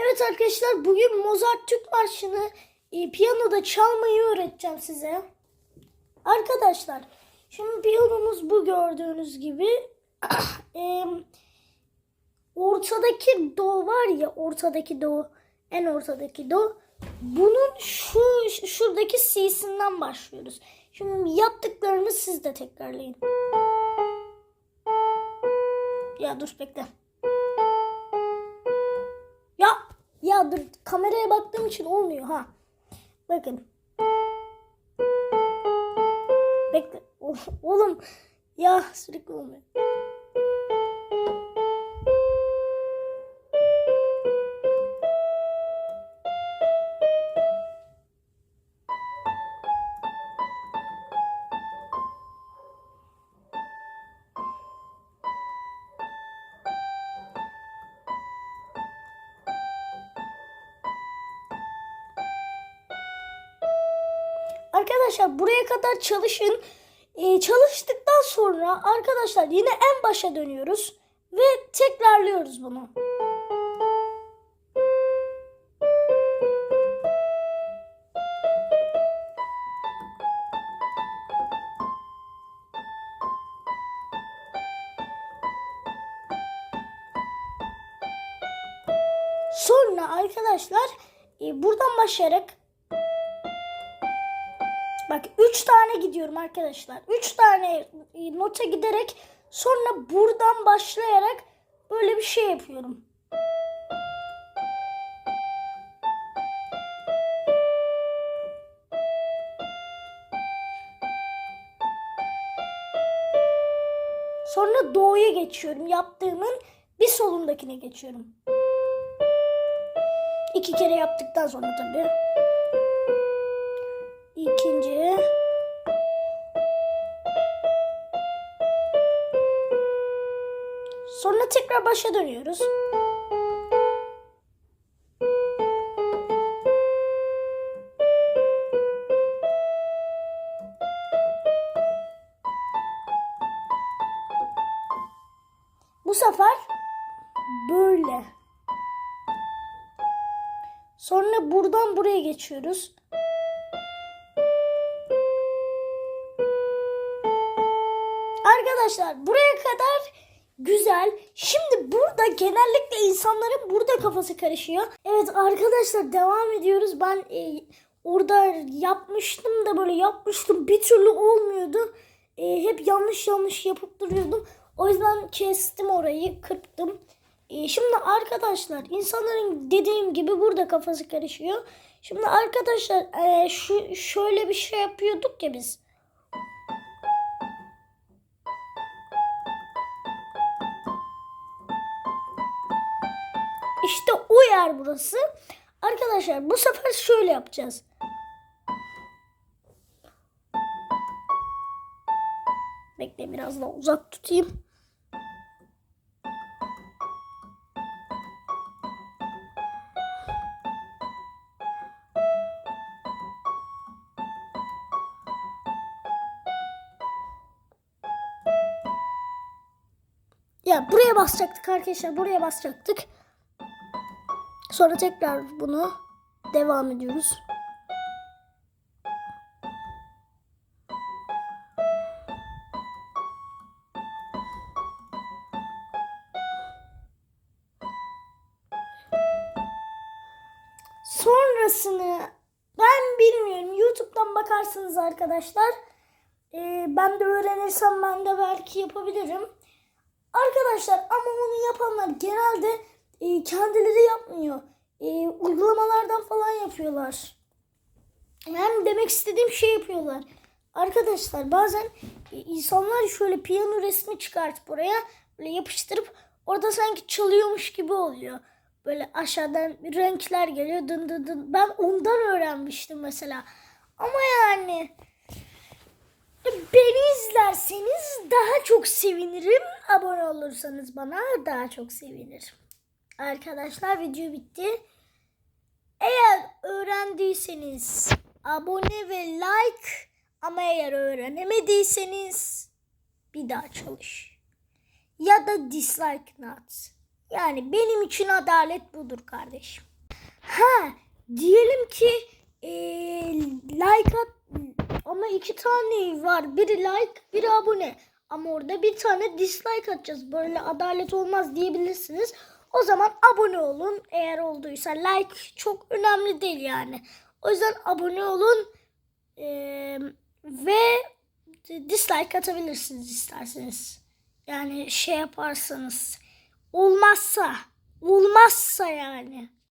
Evet arkadaşlar bugün Mozart Türk Marşı'nı e, piyanoda çalmayı öğreteceğim size. Arkadaşlar şimdi piyanomuz bu gördüğünüz gibi. E, ortadaki do var ya ortadaki do en ortadaki do. Bunun şu şuradaki C'sinden başlıyoruz. Şimdi yaptıklarımı siz de tekrarlayın. Ya dur bekle. Ya dur kameraya baktığım için olmuyor ha. Bakın. Bekle. Oğlum ya sürekli olmuyor. Arkadaşlar buraya kadar çalışın. Ee, çalıştıktan sonra arkadaşlar yine en başa dönüyoruz ve tekrarlıyoruz bunu. Sonra arkadaşlar e, buradan başlayarak Bak 3 tane gidiyorum arkadaşlar. 3 tane e, nota giderek sonra buradan başlayarak böyle bir şey yapıyorum. Sonra do'ya geçiyorum. Yaptığımın bir solundakine geçiyorum. İki kere yaptıktan sonra tabii. Tekrar başa dönüyoruz. Bu sefer böyle. Sonra buradan buraya geçiyoruz. Arkadaşlar buraya kadar güzel. Şimdi burada genellikle insanların burada kafası karışıyor. Evet arkadaşlar devam ediyoruz. Ben e, orada yapmıştım da böyle yapmıştım. Bir türlü olmuyordu. E, hep yanlış yanlış yapıp duruyordum. O yüzden kestim orayı, kırptım. E, şimdi arkadaşlar insanların dediğim gibi burada kafası karışıyor. Şimdi arkadaşlar e, şu şöyle bir şey yapıyorduk ya biz. O yer burası. Arkadaşlar bu sefer şöyle yapacağız. Bekle biraz daha uzak tutayım. Ya buraya basacaktık arkadaşlar. Buraya basacaktık. Sonra tekrar bunu devam ediyoruz. Sonrasını ben bilmiyorum. YouTube'dan bakarsınız arkadaşlar. Ee, ben de öğrenirsem ben de belki yapabilirim. Arkadaşlar ama onu yapanlar genelde e, kendileri yapmıyor. E, uygulamalardan falan yapıyorlar. Yani demek istediğim şey yapıyorlar. Arkadaşlar bazen e, insanlar şöyle piyano resmi çıkartıp oraya böyle yapıştırıp orada sanki çalıyormuş gibi oluyor. Böyle aşağıdan renkler geliyor dın dın dın. Ben ondan öğrenmiştim mesela. Ama yani Beni izlerseniz daha çok sevinirim. Abone olursanız bana daha çok sevinirim. Arkadaşlar video bitti. Eğer öğrendiyseniz abone ve like ama eğer öğrenemediyseniz bir daha çalış. Ya da dislike not. Yani benim için adalet budur kardeşim. Ha diyelim ki eee, like at ama iki tane var. Biri like, biri abone. Ama orada bir tane dislike atacağız. Böyle adalet olmaz diyebilirsiniz. O zaman abone olun eğer olduysa. Like çok önemli değil yani. O yüzden abone olun Eee, ve dislike atabilirsiniz isterseniz. Yani şey yaparsanız olmazsa olmazsa yani.